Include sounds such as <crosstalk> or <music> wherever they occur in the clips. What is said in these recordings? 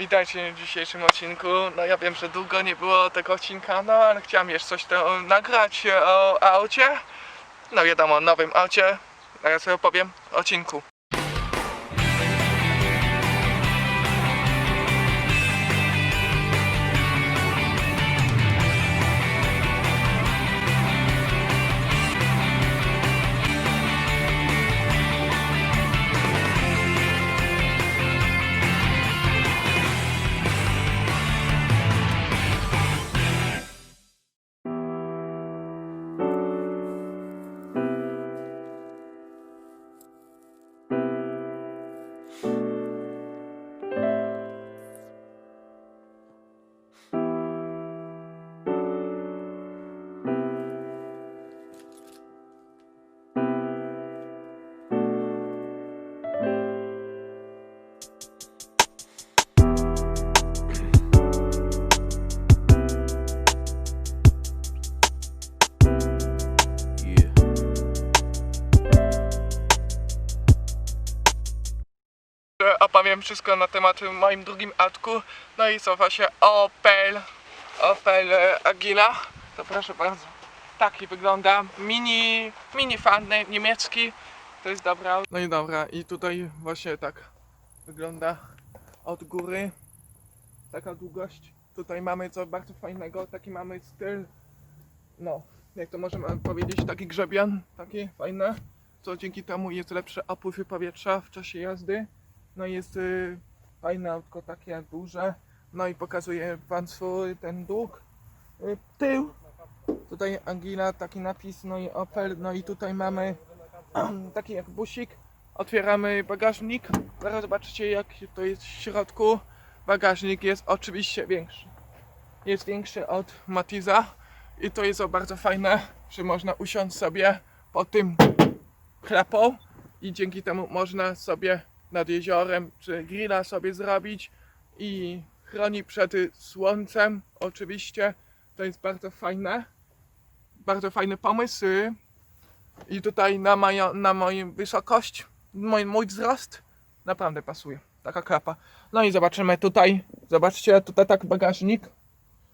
Witajcie w dzisiejszym odcinku. No ja wiem, że długo nie było tego odcinka, no ale chciałem jeszcze coś to nagrać o aucie. No wiadomo, o nowym aucie. Zaraz sobie opowiem o odcinku. Opowiem wszystko na temat moim drugim autku. No i co właśnie Opel, Opel e, Agila. To proszę bardzo. Taki wygląda. Mini, mini fanny niemiecki. To jest dobra. No i dobra, i tutaj właśnie tak wygląda od góry. Taka długość. Tutaj mamy co bardzo fajnego. Taki mamy styl. No, jak to możemy powiedzieć, taki grzebian. Takie fajne. Co dzięki temu jest lepszy opływ powietrza w czasie jazdy. No jest y, fajne autko takie duże. No i pokazuję Państwu ten dług. Y, tył. Tutaj Angila, taki napis, no i Opel. No i tutaj mamy <clears throat> taki jak busik. Otwieramy bagażnik. Zaraz zobaczycie jak to jest w środku. Bagażnik jest oczywiście większy. Jest większy od Matiza. I to jest bardzo fajne, że można usiąść sobie po tym klapą i dzięki temu można sobie nad jeziorem czy grilla sobie zrobić i chroni przed słońcem oczywiście. To jest bardzo fajne. Bardzo fajny pomysł. I tutaj na, moją, na moją wysokość, mój, mój wzrost naprawdę pasuje. Taka klapa. No i zobaczymy tutaj. Zobaczcie, tutaj tak bagażnik.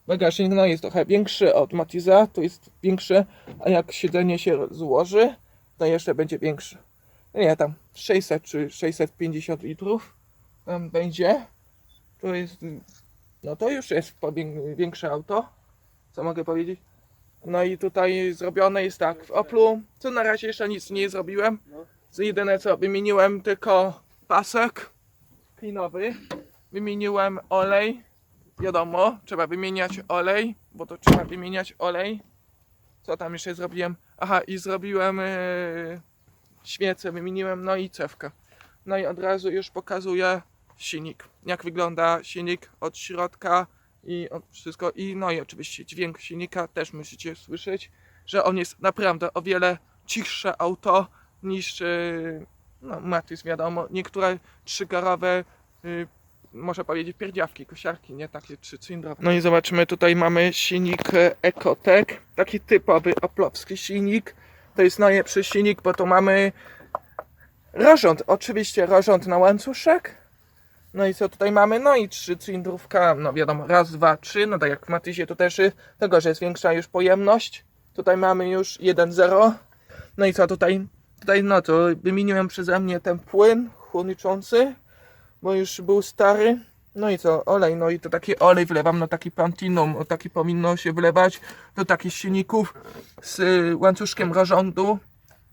Bagażnik no jest trochę większy od Matiza, tu jest większy, a jak siedzenie się złoży, to jeszcze będzie większy. Nie, tam 600 czy 650 litrów tam będzie. To jest, no to już jest większe auto, co mogę powiedzieć. No i tutaj zrobione jest tak, w Oplu, co na razie jeszcze nic nie zrobiłem. Z jedyne co, wymieniłem tylko pasek klinowy, wymieniłem olej, wiadomo, trzeba wymieniać olej, bo to trzeba wymieniać olej. Co tam jeszcze zrobiłem? Aha, i zrobiłem yy, świecę, wymieniłem, no i cewkę. No i od razu już pokazuję silnik. Jak wygląda silnik od środka i od wszystko. I no i oczywiście dźwięk silnika też musicie słyszeć, że on jest naprawdę o wiele cichsze auto niż yy, no, Matis, wiadomo. Niektóre trzygarowe yy, można powiedzieć pierdziawki, kosiarki, nie takie trzycylindrowe. No i zobaczymy, tutaj mamy silnik e, Ecotec, taki typowy oplowski silnik. To jest najlepszy silnik, bo tu mamy rozrząd, oczywiście rozrząd na łańcuszek. No i co tutaj mamy? No i trzycylindrówka, no wiadomo, raz, dwa, trzy, no tak jak w Matizie to też tego, że jest większa już pojemność. Tutaj mamy już 1.0. No i co tutaj? Tutaj no to wymieniłem przeze mnie ten płyn chłodniczący, bo już był stary. No i co? Olej, no i to taki olej wlewam na taki pantinum, o taki powinno się wlewać do takich silników z y, łańcuszkiem rozrządu.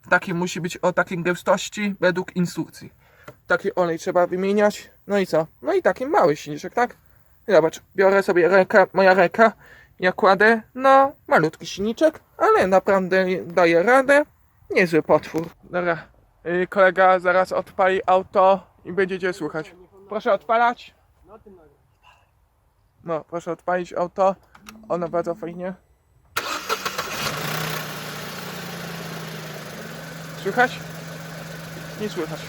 Taki musi być o takiej gęstości według instrukcji. Taki olej trzeba wymieniać. No i co? No i taki mały silniczek, tak? Zobacz, biorę sobie rękę, moja ręka, ja kładę na malutki silniczek, ale naprawdę daje radę. Niezły potwór. Dobra, y, kolega zaraz odpali auto i będziecie słuchać. Proszę odpalać. No, proszę odpalić auto. Ono bardzo fajnie. Słychać? Nie słychać.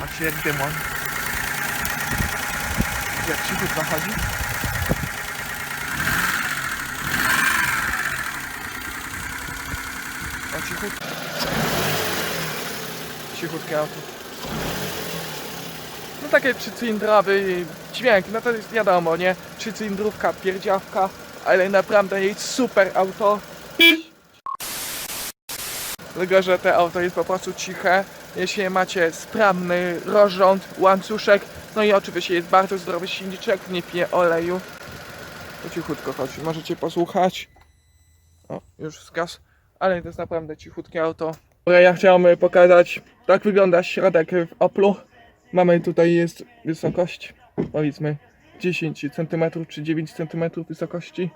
Macie jak demon. Jak cichutko chodzi. O cichutko. Cichutkie auto. No takie trzycylindrowy dźwięk, no to jest wiadomo, nie? Trzycylindrówka, pierdziawka, ale naprawdę jest super auto. Tylko, że to auto jest po prostu ciche. Jeśli macie sprawny rozrząd, łańcuszek, no i oczywiście jest bardzo zdrowy silniczek, nie pije oleju. To cichutko chodzi, możecie posłuchać. O, już zgasł, ale to jest naprawdę cichutkie auto. Dobra, ja chciałem pokazać, tak wygląda środek w Oplu. Mamy tutaj jest wysokość, powiedzmy 10 cm czy 9 cm wysokości.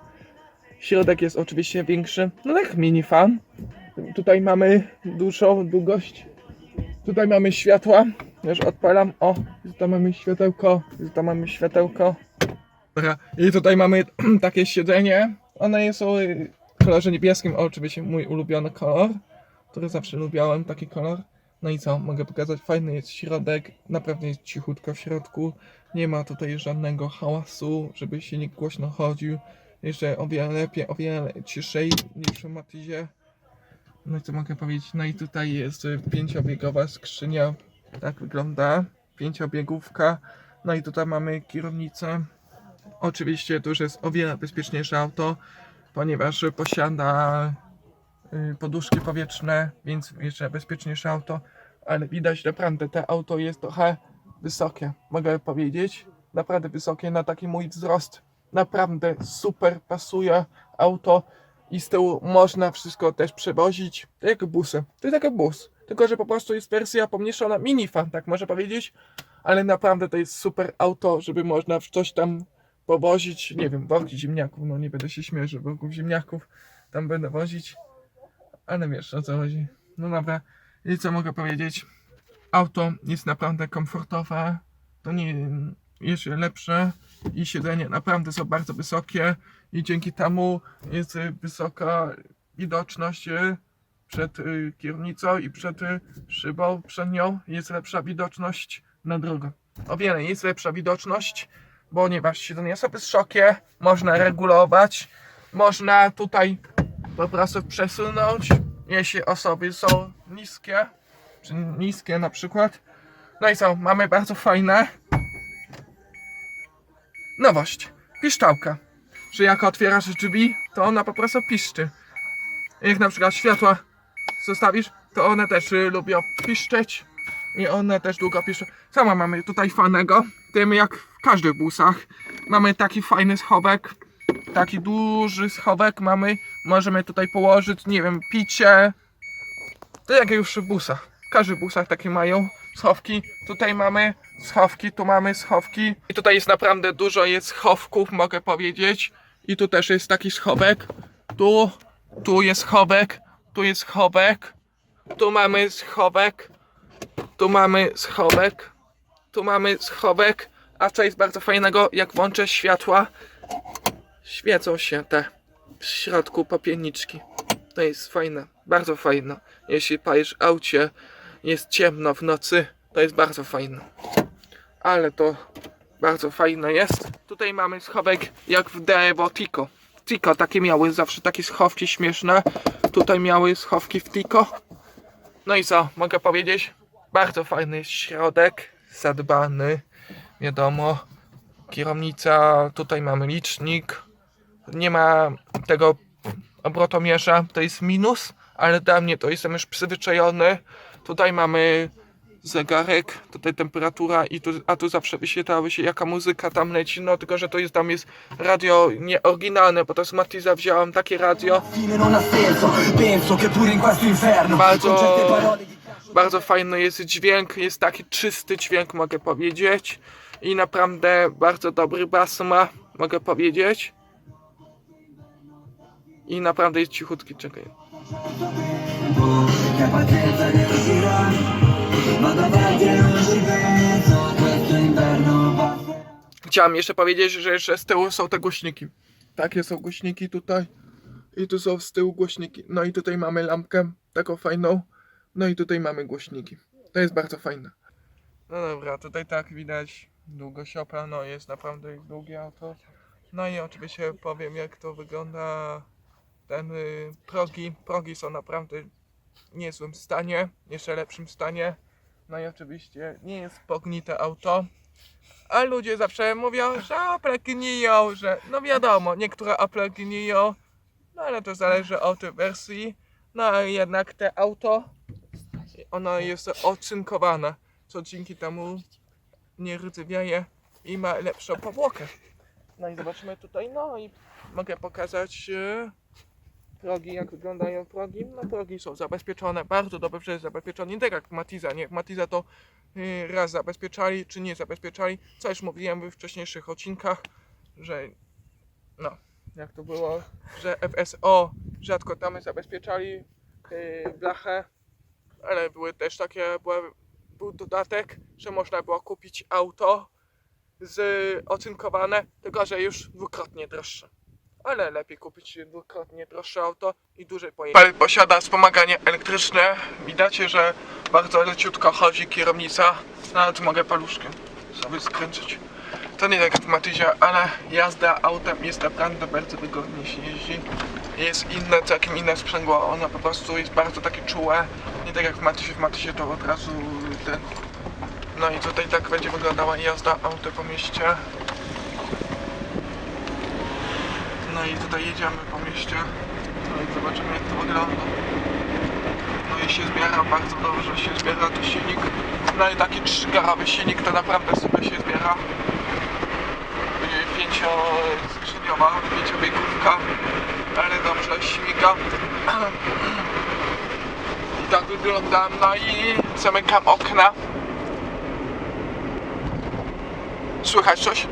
Środek jest oczywiście większy, no tak minifan. Tutaj mamy dużą długość. Tutaj mamy światła. Już odpalam. O, tutaj mamy światełko. Tutaj mamy światełko. Dobra. I tutaj mamy <clears throat> takie siedzenie. One jest o y, kolorze niebieskim. Oczywiście mój ulubiony kolor, który zawsze lubiałem, taki kolor. No i co, mogę pokazać, fajny jest środek, naprawdę jest cichutko w środku, nie ma tutaj żadnego hałasu, żeby się nikt głośno chodził, jeszcze o wiele lepiej, o wiele ciszej niż w Matizie. No i co mogę powiedzieć, no i tutaj jest pięciobiegowa skrzynia, tak wygląda, pięciobiegówka, no i tutaj mamy kierownicę, oczywiście to już jest o wiele bezpieczniejsze auto, ponieważ posiada poduszki powietrzne, więc jeszcze bezpieczniejsze auto, ale widać naprawdę to auto jest trochę wysokie, mogę powiedzieć, naprawdę wysokie na taki mój wzrost, naprawdę super pasuje auto i z tyłu można wszystko też przewozić, tak jak busy, to jest bus, tylko że po prostu jest wersja pomniejszona, minifan, tak można powiedzieć, ale naprawdę to jest super auto, żeby można w coś tam powozić, nie wiem, worki ziemniaków, no nie będę się śmiał, że worków ziemniaków tam będę wozić, ale wiesz o co chodzi. No dobra, i co mogę powiedzieć? Auto jest naprawdę komfortowe, to nie jeszcze lepsze i siedzenie naprawdę są bardzo wysokie i dzięki temu jest wysoka widoczność przed y, kierownicą i przed y, szybą przednią jest lepsza widoczność na drogę. O wiele jest lepsza widoczność, ponieważ siedzenie są wysokie, można regulować, można tutaj po prostu przesunąć, jeśli osoby są niskie, czy niskie na przykład. No i co, mamy bardzo fajne nowość, piszczałka, że jak otwierasz drzwi, to ona po prostu piszczy. Jak na przykład światła zostawisz, to one też lubią piszczeć i one też długo piszczą. Sama mamy tutaj fajnego, tym jak w każdych busach. Mamy taki fajny schowek, taki duży schowek mamy. Możemy tutaj położyć, nie wiem, picie. To jak już w busach. W każdych busach takie mają schowki. Tutaj mamy schowki, tu mamy schowki. I tutaj jest naprawdę dużo jest schowków, mogę powiedzieć. I tu też jest taki schowek. Tu, tu jest schowek, tu jest schowek. Tu mamy schowek. Tu mamy schowek. Tu mamy schowek. A co jest bardzo fajnego, jak włączę światła, świecą się te w środku popielniczki. To jest fajne, bardzo fajne. Jeśli palisz aucie, jest ciemno w nocy, to jest bardzo fajne. Ale to bardzo fajne jest. Tutaj mamy schowek jak w Devo Tico. Tico takie miały zawsze takie schowki śmieszne. Tutaj miały schowki w Tico. No i co, mogę powiedzieć? Bardzo fajny środek, zadbany, wiadomo. Kierownica, tutaj mamy licznik. Nie ma tego obrotomierza, to jest minus, ale dla mnie to jestem już przyzwyczajony. Tutaj mamy zegarek, tutaj temperatura i tu, a tu zawsze wyświetlały się jaka muzyka tam leci, no tylko że to jest tam jest radio nieoryginalne, bo to z Matiza wziąłem takie radio. Bardzo- Bardzo fajny jest dźwięk, jest taki czysty dźwięk, mogę powiedzieć. I naprawdę bardzo dobry bas ma, mogę powiedzieć. I naprawdę jest cichutki, czekaj. Chciałem jeszcze powiedzieć, że jeszcze z tyłu są te głośniki. Takie są głośniki tutaj. I tu są z tyłu głośniki. No i tutaj mamy lampkę, taką fajną. No i tutaj mamy głośniki. To jest bardzo fajne. No dobra, tutaj tak widać długościopa, no jest naprawdę długie auto. No i oczywiście powiem jak to wygląda ten y, progi. Progi są naprawdę w niezłym stanie, jeszcze lepszym stanie. No i oczywiście nie jest pognite auto. A ludzie zawsze mówią, że Opel gniją, że no wiadomo, niektóre Opel gniją, no ale to zależy od wersji. No ale jednak te auto, ono jest ocynkowane, co dzięki temu nie rdzewieje i ma lepszą powłokę. No i zobaczymy tutaj, no i mogę pokazać e, progi, jak wyglądają progi. No progi są zabezpieczone, bardzo dobrze zabezpieczone, nie tak jak Matiza, nie Matiza to y, raz zabezpieczali, czy nie zabezpieczali, co już mówiłem we wcześniejszych odcinkach, że no, jak to było, że FSO rzadko tam zabezpieczali y, blachę, ale były też takie, był dodatek, że można było kupić auto z ocynkowane, tylko że już dwukrotnie droższe. Ale lepiej kupić dwukrotnie droższe auto i dłużej. Opel posiada wspomaganie elektryczne. Widać, że bardzo leciutko chodzi kierownica. Nawet mogę paluszkiem sobie skręcić. To nie tak jak w Matyzie, ale jazda autem jest naprawdę bardzo wygodnie się jeździ. Jest inne, całkiem inne sprzęgło. Ono po prostu jest bardzo takie czułe. Nie tak jak w Matyzie. W Matyzie to od razu ten... No i tutaj tak będzie wyglądała jazda autem po mieście. No i tutaj jedziemy po mieście. No i zobaczymy jak to wygląda. No i się zbiera bardzo dobrze, się zbiera tu silnik. No i taki trzygarowy silnik to naprawdę sobie się zbiera. Yy, Pięcioskrzydziowa, pięciobiegówka, ale dobrze śmiga. <clears throat> I tak wygląda. No i zamykam okna. Słychać coś?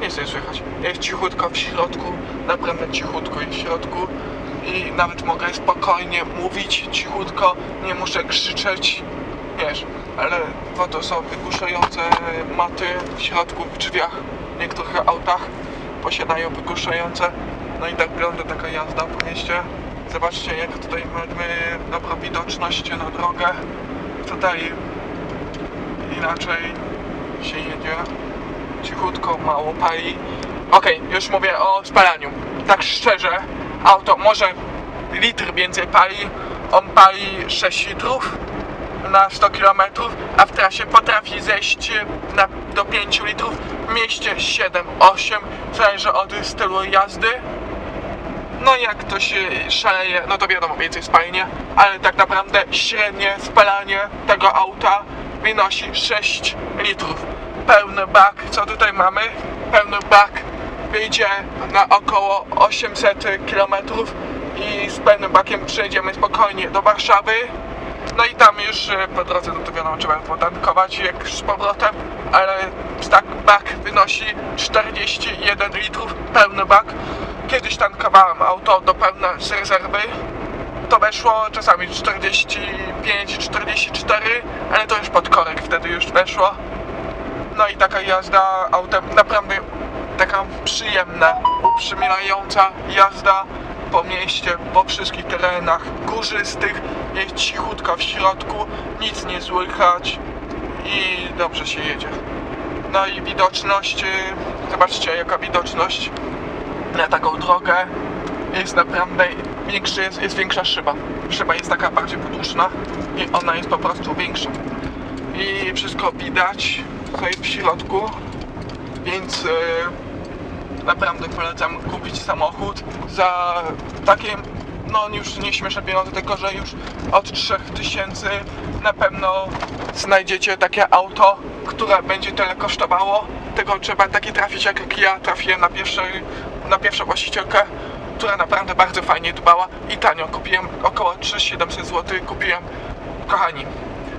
Nic nie słychać. Jest cichutko w środku, naprawdę cichutko jest w środku i nawet mogę spokojnie mówić cichutko, nie muszę krzyczeć, wiesz, ale bo to są wygłuszające maty w środku, w drzwiach w niektórych autach posiadają wygłuszające, no i tak wygląda taka jazda po mieście. Zobaczcie jak tutaj mamy dobrą widoczność na drogę, tutaj inaczej się jedzie cichutko, mało pali. Okej, już mówię o spalaniu. Tak szczerze, auto może litr więcej pali. On pali 6 litrów na 100 km, a w trasie potrafi zejść na, do 5 litrów. W mieście 7-8, zależy od stylu jazdy. No jak ktoś e, szaleje, no to wiadomo, więcej spalnie, ale tak naprawdę średnie spalanie tego auta wynosi 6 litrów. Pełny bak, co tutaj mamy? Pełny bak wyjdzie na około 800 km i z pełnym bakiem przejdziemy spokojnie do Warszawy. No i tam już e, po drodze, to wiadomo, trzeba potankować jak z powrotem, ale tak bak wynosi 41 litrów, pełny bak. Kiedyś tankowałem auto do pełna z rezerwy. To weszło czasami 45-44, ale to już pod korek wtedy już weszło. No i taka jazda autem naprawdę taka przyjemna, uprzymilająca jazda po mieście, po wszystkich terenach górzystych, jest cichutko w środku, nic nie słychać i dobrze się jedzie. No i widoczność, y, zobaczcie jaka widoczność na taką drogę jest naprawdę większy, jest, jest większa szyba. Szyba jest taka bardziej podłużna i ona jest po prostu większa. I wszystko widać, jest w środku, więc y, naprawdę polecam kupić samochód za takie, no już nie śmieszne pieniądze, tylko że już od 3000 na pewno znajdziecie takie auto, które będzie tyle kosztowało. Tego trzeba takie trafić, jak ja trafiłem na, pierwszy, na pierwszą właścicielkę, która naprawdę bardzo fajnie dbała i tanio. Kupiłem około 3700 zł, kupiłem, kochani,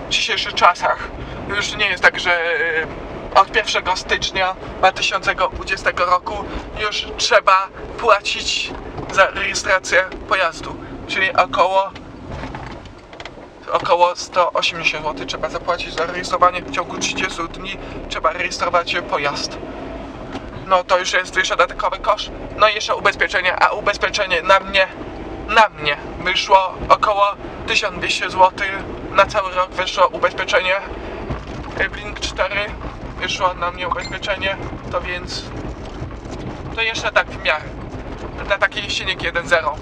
w dzisiejszych czasach już nie jest tak, że y, od 1 stycznia 2020 roku już trzeba płacić za rejestrację pojazdu, czyli około około 180 zł trzeba zapłacić za rejestrowanie w ciągu 30 dni trzeba rejestrować pojazd. No to już jest jeszcze dodatkowy koszt. No i jeszcze ubezpieczenie, a ubezpieczenie na mnie, na mnie wyszło około 1200 zł. Na cały rok wyszło ubezpieczenie. Blink 4 wyszło na mnie ubezpieczenie, to więc to jeszcze tak w miarę. Na taki silnik 1.0.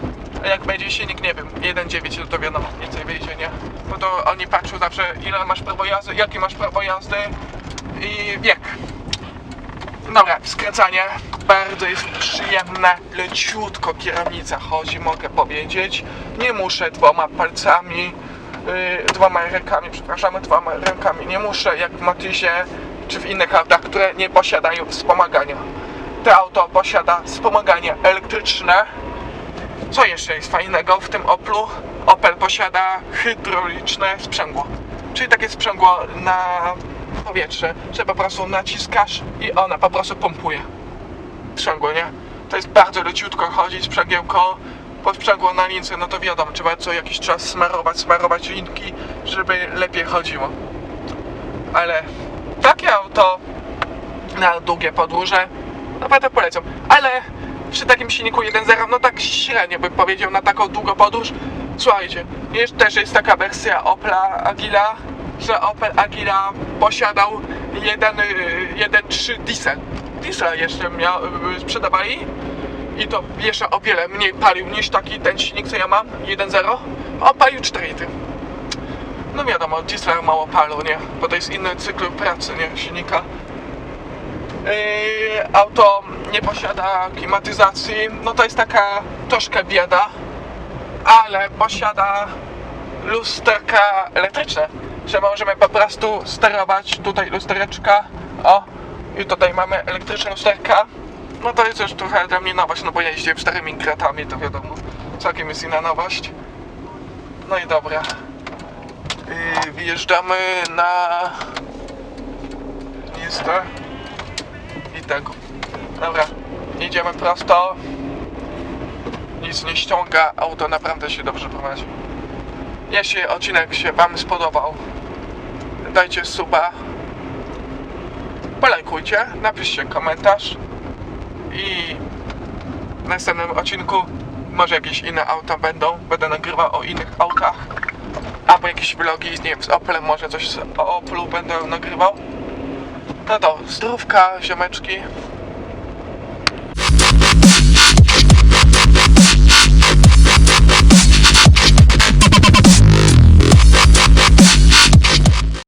A jak będzie silnik, nie wiem, 1.9 no to wiadomo, więcej wyjdzie, nie? Bo to oni patrzą zawsze ile masz prawo jazdy, jaki masz prawo jazdy i wiek. Dobra, skracanie. Bardzo jest przyjemne, leciutko kierownica chodzi, mogę powiedzieć. Nie muszę dwoma palcami, yy, dwoma rękami, przepraszam, dwoma rękami. Nie muszę jak w Matizie czy w innych autach, które nie posiadają wspomagania. To auto posiada wspomaganie elektryczne. Co jeszcze jest fajnego w tym Oplu? Opel posiada hydrauliczne sprzęgło. Czyli takie sprzęgło na powietrze, że po prostu naciskasz i ona po prostu pompuje. Sprzęgło, nie? To jest bardzo leciutko chodzi, sprzęgiełko, pod sprzęgło na lince, no to wiadomo, trzeba co jakiś czas smarować, smarować linki, żeby lepiej chodziło. Ale takie auto na długie podróże naprawdę polecam. Ale przy takim silniku 1.0, no tak średnio bym powiedział na taką długą podróż. Słuchajcie, jest, też jest taka wersja Opla Agila, że Opel Agila posiadał 1.3 diesel. Diesel jeszcze miał, y, sprzedawali i to jeszcze o wiele mniej palił niż taki ten silnik co ja mam, 1.0. On palił 4 litry. No wiadomo, diesel mało palą, nie? Bo to jest inny cykl pracy, nie? Silnika. Yy, auto nie posiada klimatyzacji, no to jest taka troszkę bieda, ale posiada lusterka elektryczne, że możemy po prostu sterować tutaj lustereczka, o, i tutaj mamy elektryczne lusterka, no to jest już trochę dla mnie nowość, no bo jeździłem czteremi kratami, to wiadomo, całkiem jest inna nowość. No i dobra, yy, wjeżdżamy na Gniezdo i tego. Dobra, jedziemy prosto. Nic nie ściąga, auto naprawdę się dobrze prowadzi. Jeśli odcinek się Wam spodobał, dajcie suba, polajkujcie, napiszcie komentarz i w następnym odcinku może jakieś inne auta będą, będę nagrywał o innych autach albo jakieś vlogi, nie z Opelem, może coś z Oplu będę nagrywał. No to zdrówka, ziomeczki.